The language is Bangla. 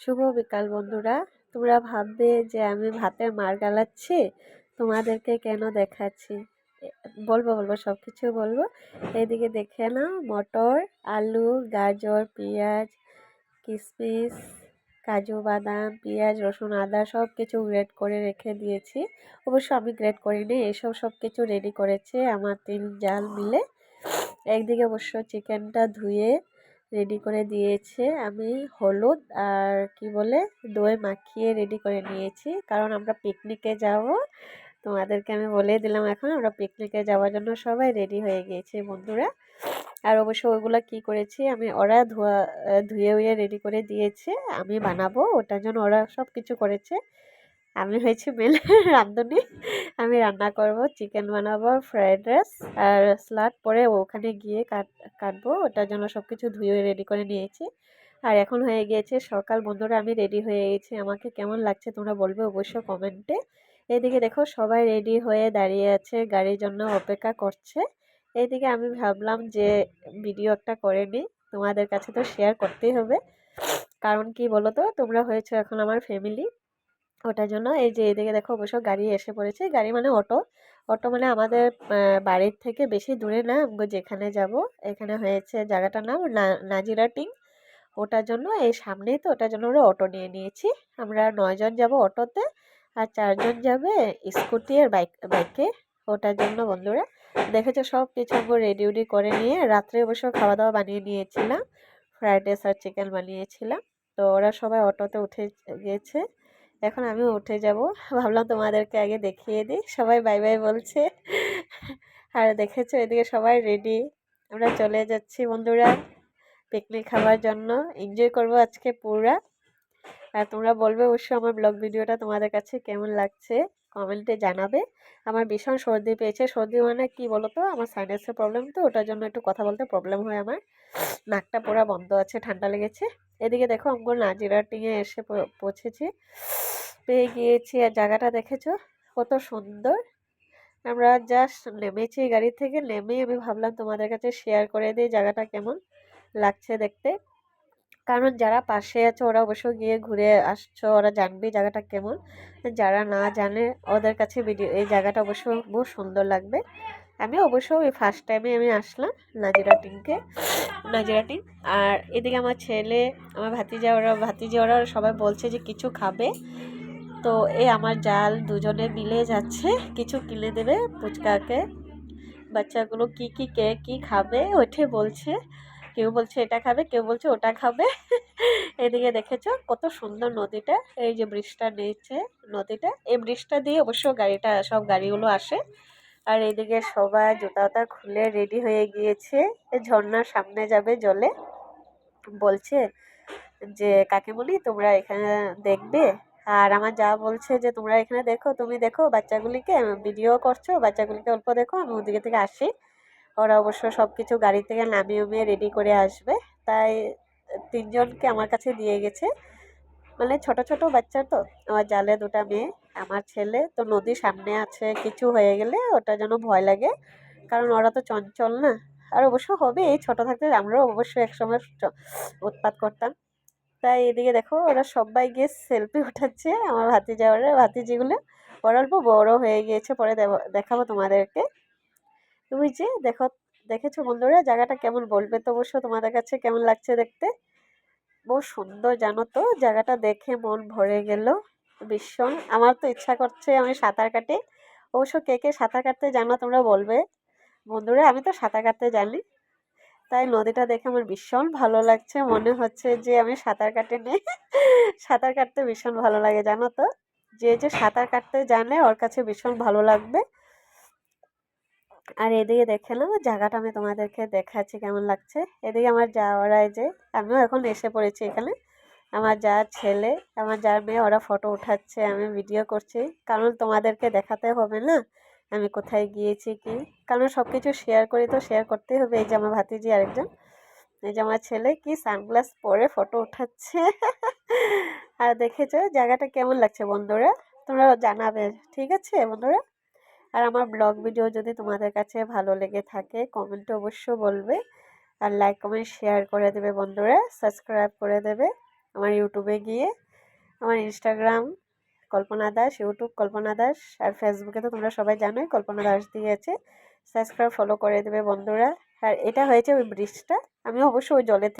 শুভ বিকাল বন্ধুরা। তোমরা ভাববে যে আমি ভাতের মার গালাচ্ছি, তোমাদেরকে কেন দেখাচ্ছি? বলব বলব সব কিছু বলব। এদিকে দেখে নাও, মটর, আলু, গাজর, পেঁয়াজ কিশমিশ কাজু বাদাম, পেঁয়াজ, রসুন, আদা সব কিছু গ্রেড করে রেখে দিয়েছি। অবশ্য আমি গ্রেট করিনি, এসব সব কিছু রেডি করেছে আমার তিন জাল মিলে। একদিকে অবশ্য চিকেনটা ধুয়ে রেডি করে দিয়েছে। আমি হলুদ আর কি বলে, দই মাখিয়ে রেডি করে নিয়েছি। কারণ আমরা পিকনিকে যাব। তোমাদেরকে আমি বলে দিলাম এখন, আমরা পিকনিকে যাওয়ার জন্য সবাই রেডি হয়ে গিয়েছে বন্ধুরা। আর অবশ্য ওগুলো কি করেছি, আমি ওরা ধোয়া ধুয়ে উয়ে রেডি করে দিয়েছে। আমি বানাবো, ওটার জন্য ওরা সব কিছু করেছে। আমি হয়েছি মেলে রাঁধুনি। আমি রান্না করব চিকেন বানাবো ফ্রাইড রাইস আর স্যালাড পরে ওখানে গিয়ে কাট, কাটবো। ওটার জন্য সব কিছু ধুয়ে রেডি করে নিয়েছি। আর এখন হয়ে গিয়েছে সকাল। বন্ধুরা, আমি রেডি হয়ে গেছি। আমাকে কেমন লাগছে তোমরা বলবে অবশ্যই কমেন্টে এদিকে দেখো সবাই রেডি হয়ে দাঁড়িয়ে আছে, গাড়ির জন্য অপেক্ষা করছে। এইদিকে আমি ভাবলাম যে ভিডিও একটা করে নিই। তোমাদের কাছে তো শেয়ার করতেই হবে। কারণ কি বলো তো তোমরা হয়েছো এখন আমার ফ্যামিলি ওটার জন্য এই যে এদিকে দেখো অবশ্য গাড়ি এসে পড়েছে। গাড়ি মানে অটো। অটো মানে আমাদের বাড়ির থেকে বেশি দূরে না যেখানে যাব, এখানে হয়েছে জায়গাটার নাম না- নাজিরাটিং ওটার জন্য এই সামনেই তো, ওটার জন্য আমরা অটো নিয়ে নিয়েছি। আমরা নয়জন যাব অটোতে আর চারজন যাবে স্কুটি আর বাইক, বাইকে। ওটার জন্য বন্ধুরা, দেখেছ সব কিছু আমরা রেডি উডি করে নিয়ে রাত্রে অবশ্য খাওয়া দাওয়া বানিয়ে নিয়েছিলাম। ফ্রাইড রাইস আর চিকেন বানিয়েছিলাম। তো ওরা সবাই অটোতে উঠে গিয়েছে এখন আমি উঠে যাব। ভাবলাম তোমাদেরকে আগে দেখিয়ে দিই। সবাই বাই বাই বলছে। আর দেখেছ, এদিকে সবাই রেডি আমরা চলে যাচ্ছি বন্ধুরা পিকনিক খাওয়ার জন্য। এনজয় করব আজকে পুরা। আর তোমরা বলবে অবশ্যই আমার ব্লগ ভিডিওটা তোমাদের কাছে কেমন লাগছে? কমেন্টে জানাবে। আমার ভীষণ সর্দি পেয়েছে। সর্দি মানে কি বলো তো আমার সাইনাসের প্রবলেম তো, ওটার জন্য একটু কথা বলতে প্রবলেম হয় আমার। নাকটা পুরো বন্ধ আছে, ঠান্ডা লেগেছে। এদিকে দেখো আমরা নাজিরাটিংয়ে এসে পৌঁছেছি। পেয়ে গিয়েছি, আর জায়গাটা দেখেছ? কত সুন্দর। আমরা জাস্ট নেমেছি গাড়ি থেকে, নেমেই আমি ভাবলাম তোমাদের কাছে শেয়ার করে দিই জায়গাটা কেমন লাগছে দেখতে। কারণ যারা পাশে আছে, ওরা অবশ্য গিয়ে ঘুরে আসছো, ওরা জানবে জায়গাটা কেমন। যারা না জানে, ওদের কাছে ভিডিও, এই জায়গাটা অবশ্য বহু সুন্দর লাগবে। আমি অবশ্য এই ফার্স্ট টাইমে আমি আসলাম নাজিরাটিংকে নাজিরাটিং আর এদিকে আমার ছেলে, আমার ভাতিজা, ওরা ভাতিজি, ওরা সবাই বলছে যে কিছু খাবে। তো এই আমার জাল দুজনে মিলে যাচ্ছে, কিছু কিনে দেবে ফুচকাকে। বাচ্চাগুলো কি কি, কে, কি খাবে, ওঠে বলছে। কেউ বলছে এটা খাবে, কেউ বলছে ওটা খাবে। এদিকে দেখেছ কত সুন্দর নদীটা, এই যে ব্রিজটা নিয়েছে নদীটা। এই ব্রিজটা দিয়ে অবশ্য গাড়িটা, সব গাড়িগুলো আসে। আর এইদিকে সবাই জুতা খুলে রেডি হয়ে গিয়েছে। এই ঝর্ণার সামনে যাবে জলে। বলছে যে কাকিমুনি তোমরা এখানে দেখবে? আর আমার যা বলছে যে, তোমরা এখানে দেখো, তুমি দেখো বাচ্চাগুলিকে ভিডিও করছ, বাচ্চাগুলিকে অল্প দেখো, আমি ওদিকে থেকে আসি। ওরা অবশ্য সব কিছু গাড়ি থেকে নামিয়ে উমিয়ে রেডি করে আসবে। তাই তিনজনকে আমার কাছে দিয়ে গেছে। মানে ছোট ছোট বাচ্চা তো। আমার জালে দুটা মেয়ে, আমার ছেলে। তো নদী সামনে আছে, কিছু হয়ে গেলে ওটা যেন ভয় লাগে। কারণ ওরা তো চঞ্চল না। আর অবশ্য হবে, এই ছোট থাকতে আমরাও অবশ্যই একসময় উৎপাত করতাম। তাই এদিকে দেখো, ওরা সবাই গিয়ে সেলফি উঠাচ্ছে, আমার ভাতিজা ওরা, ভাতিজিগুলো। ওরা অল্প বড় হয়ে গিয়েছে, পরে দেখাবো তোমাদেরকে। তুমি যে, দেখো, দেখেছ বন্ধুরা, জায়গাটা কেমন বলবে তো অবশ্য তোমাদের কাছে কেমন লাগছে দেখতে? বহু সুন্দর জানো তো, জায়গাটা দেখে মন ভরে গেল ভীষণ। আমার তো ইচ্ছা করছে আমি সাঁতার কাটি। অবশ্য কে কে সাঁতার কাটতে জানো তোমরা বলবে? বন্ধুরা, আমি তো সাঁতার কাটতে জানি। তাই নদীটা দেখে আমার ভীষণ ভালো লাগছে, মনে হচ্ছে যে আমি সাঁতার কাটে নেই সাঁতার কাটতে ভীষণ ভালো লাগে জানো তো। যে যে সাঁতার কাটতে জানে, ওর কাছে ভীষণ ভালো লাগবে। আর এদিকে দেখে নাও, জায়গাটা আমি তোমাদেরকে দেখাচ্ছি কেমন লাগছে। এদিকে আমার যা যে, আমিও এখন এসে পড়েছি এখানে। আমার যা ছেলে, আমার যার মেয়ে, ওরা ফটো উঠাচ্ছে, আমি ভিডিও করছি। কারণ তোমাদেরকে দেখাতে হবে না, আমি কোথায় গিয়েছি, কি? কারণ সব কিছু শেয়ার করি তো শেয়ার করতেই হবে। এই যে আমার ভাতিজি আরেকজন, এই যে আমার ছেলে কি সানগ্লাস পরে ফটো উঠাচ্ছে। আর দেখেছ, জায়গাটা কেমন লাগছে বন্ধুরা? তোমরা জানাবে, ঠিক আছে বন্ধুরা? আর আমার ব্লগ ভিডিও যদি তোমাদের কাছে ভালো লেগে থাকে কমেন্টে অবশ্য বলবে। আর লাইক কমেন্ট শেয়ার করে দেবে বন্ধুরা সাবস্ক্রাইব করে দেবে আমার ইউটিউবে গিয়ে। আমার ইনস্টাগ্রাম কল্পনা দাস ইউটিউব কল্পনা দাস, আর ফেসবুকে তো তোমরা সবাই জানোই, কল্পনা দাস দিয়েছে। সাবস্ক্রাইব ফলো করে দেবে বন্ধুরা। আর এটা হয়েছে ওই ব্রিজটা আমি অবশ্য ওই জলে